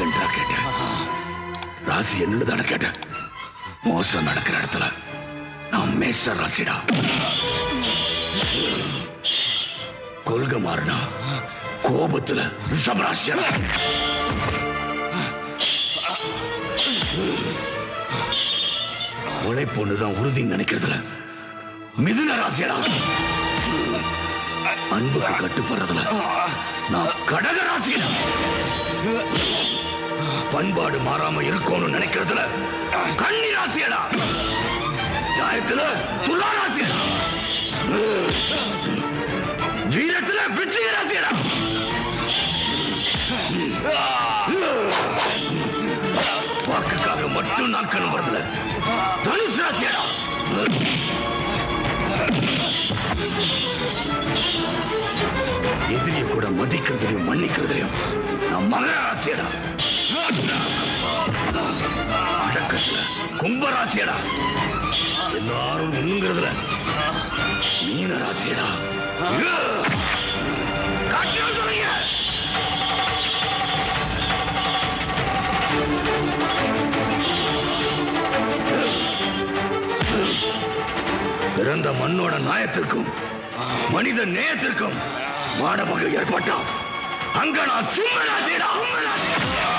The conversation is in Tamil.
என்றா கேட்டேன். ராசி என்னன்னு கேட்டேன். மோசம் நடக்கிற இடத்துல நான் மேச ராசிடா. கொள்கை மாறினா கோபத்துல ரிஷபராசியா உழைப்பு ஒண்ணுதான் உறுதின்னு நினைக்கிறதுல மிதுன ராசியடா அன்புக்கு கட்டுப்படுறதுல நான் கடக ராசியடா பண்பாடு மாறாம இருக்கணும்னு நினைக்கிறதுல கண்ணி ராசியடா. நியாயத்துல துலா ராசியடா வீரத்துல விருச்சிக ராசியடா. வாக்குக்காக மட்டும் நான் வரல தனுஷ் ராசியடா. கூட மதிக்கிறதுலையும் மன்னிக்கிறதுலையும் நான் மகராசியடா அடக்கத்துல கும்பராசியடா. எல்லாரும் ஒண்ணுங்கிறதுல மீன ராசியடா பிறந்த மண்ணோட நாயத்திற்கும் மனித நேயத்திற்கும் மாடமக ஏற்பட்டான் அங்க நான் சும்மனா சும்மனாதேடா